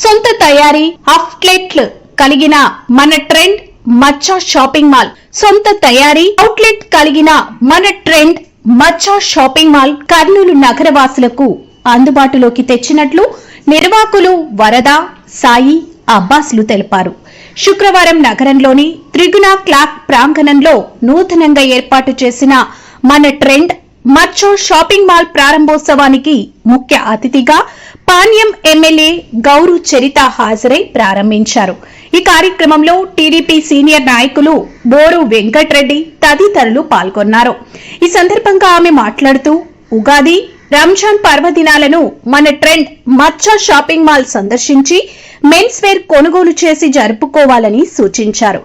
సొంత తయారీ అఫ్లెట్లు కలిగిన మన ట్రెండ్ మచ్చా షాపింగ్ మాల్. సొంత తయారీ అవుట్లెట్ కలిగిన మన ట్రెండ్ మచ్చా షాపింగ్ మాల్ కర్నూలు నగరవాసులకు అందుబాటులోకి తెచ్చినట్లు నిర్వాహకులు వరద సాయి అబ్బాసులు తెలిపారు. శుక్రవారం నగరంలోని త్రిగుణ క్లాక్ ప్రాంగణంలో నూతనంగా ఏర్పాటు చేసిన మన ట్రెండ్ మచ్చో షాపింగ్ మాల్ ప్రారంభోత్సవానికి ముఖ్య అతిథిగా పాణ్యం ఎమ్మెల్యే గౌరు చరిత హాజరై ప్రారంభించారు. ఈ కార్యక్రమంలో టీడీపీ సీనియర్ నాయకులు బోరు వెంకట్రెడ్డి తదితరులు పాల్గొన్నారు. ఈ సందర్భంగా ఆమె మాట్లాడుతూ ఉగాది రంజాన్ పర్వదినాలను మన ట్రెండ్ మచ్చ షాపింగ్ మాల్ సందర్శించి మెన్స్ వేర్ కొనుగోలు చేసి జరుపుకోవాలని సూచించారు.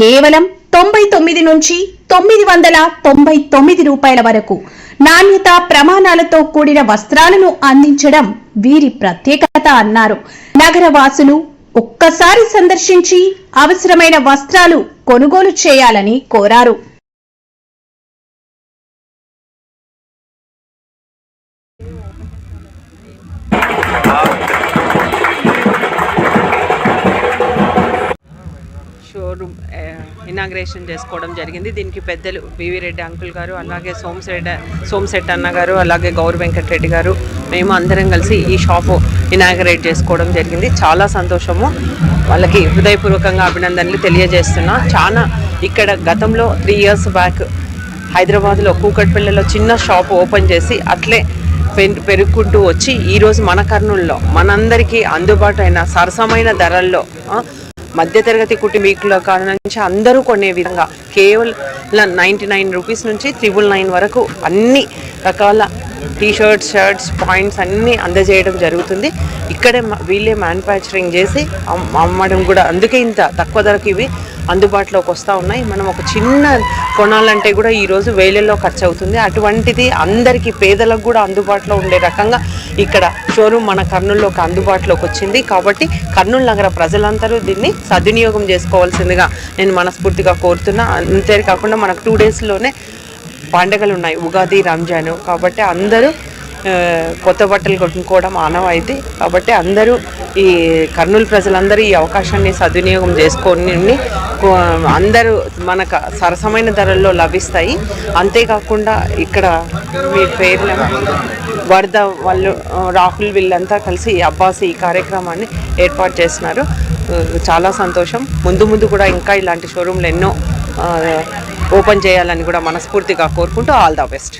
కేవలం తొంభై తొమ్మిది నుంచి తొమ్మిది వందల తొంభై తొమ్మిది రూపాయల వరకు నాణ్యత ప్రమాణాలతో కూడిన వస్త్రాలను అందించడం వీరి ప్రత్యేకత అన్నారు. నగరవాసులు ఒక్కసారి సందర్శించి అవసరమైన వస్త్రాలు కొనుగోలు చేయాలని కోరారు. ఇనాగ్రేషన్ చేసుకోవడం జరిగింది. దీనికి పెద్దలు బివి రెడ్డి అంకుల్ గారు అలాగే సోమశెడ్డి సోమశెట్టి అన్న గారు అలాగే గౌర వెంకటరెడ్డి గారు మేము అందరం కలిసి ఈ షాపు ఇనాగ్రేట్ చేసుకోవడం జరిగింది. చాలా సంతోషము. వాళ్ళకి హృదయపూర్వకంగా అభినందనలు తెలియజేస్తున్నా. చాలా ఇక్కడ గతంలో త్రీ ఇయర్స్ బ్యాక్ హైదరాబాద్లో కూకట్పల్లిలో చిన్న షాప్ ఓపెన్ చేసి అట్లే పెరుగుకుంటూ వచ్చి ఈరోజు మన కర్నూల్లో మనందరికీ అందుబాటు అయిన సరసమైన ధరల్లో మధ్యతరగతి కుటుంబీకుల కాడ నుంచి అందరూ కొనే విధంగా కేవలం నైంటీ నైన్ రూపీస్ నుంచి త్రిబుల్ నైన్ వరకు అన్ని రకాల టీ షర్ట్స్ షర్ట్స్ పాయింట్స్ అన్నీ అందజేయడం జరుగుతుంది. ఇక్కడే వీళ్ళే మ్యానుఫ్యాక్చరింగ్ చేసి అమ్మడం కూడా అందుకే ఇంత తక్కువ ధరకు ఇవి అందుబాటులోకి వస్తూ ఉన్నాయి. మనం ఒక చిన్న కొనాలంటే కూడా ఈరోజు వేలల్లో ఖర్చు అవుతుంది అటువంటిది అందరికీ పేదలకు కూడా అందుబాటులో ఉండే రకంగా ఇక్కడ షోరూమ్ మన కర్నూలులోకి అందుబాటులోకి వచ్చింది. కాబట్టి కర్నూలు నగర ప్రజలందరూ దీన్ని సద్వినియోగం చేసుకోవాల్సిందిగా నేను మనస్ఫూర్తిగా కోరుతున్నా. అంతేకాకుండా మనకు టూ డేస్లోనే పండుగలు ఉన్నాయి ఉగాది రంజాన్. కాబట్టి అందరూ కొత్త బట్టలు కొట్టుకోవడం ఆనవాయితీ. కాబట్టి అందరూ ఈ కర్నూలు ప్రజలందరూ ఈ అవకాశాన్ని సద్వినియోగం చేసుకొని అందరూ మనకు సరసమైన ధరల్లో లభిస్తాయి. అంతేకాకుండా ఇక్కడ మీ పేర్ల వరద వాళ్ళు రాహుల్ వీళ్ళంతా కలిసి ఈ అబ్బాస్ ఈ కార్యక్రమాన్ని ఏర్పాటు చేస్తున్నారు. చాలా సంతోషం. ముందు ముందు కూడా ఇంకా ఇలాంటి షోరూమ్లు ఎన్నో ఓపెన్ చేయాలని కూడా మనస్ఫూర్తిగా కోరుకుంటూ all the best.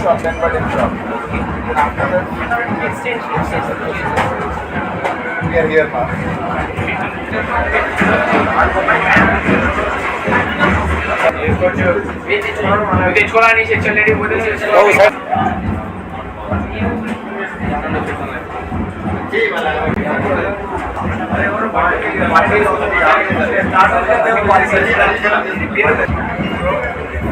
shop, then button shop. And after that, we are here now. తెచ్చుకోవాలని సెక్షన్ లేడీ పోతే Oh,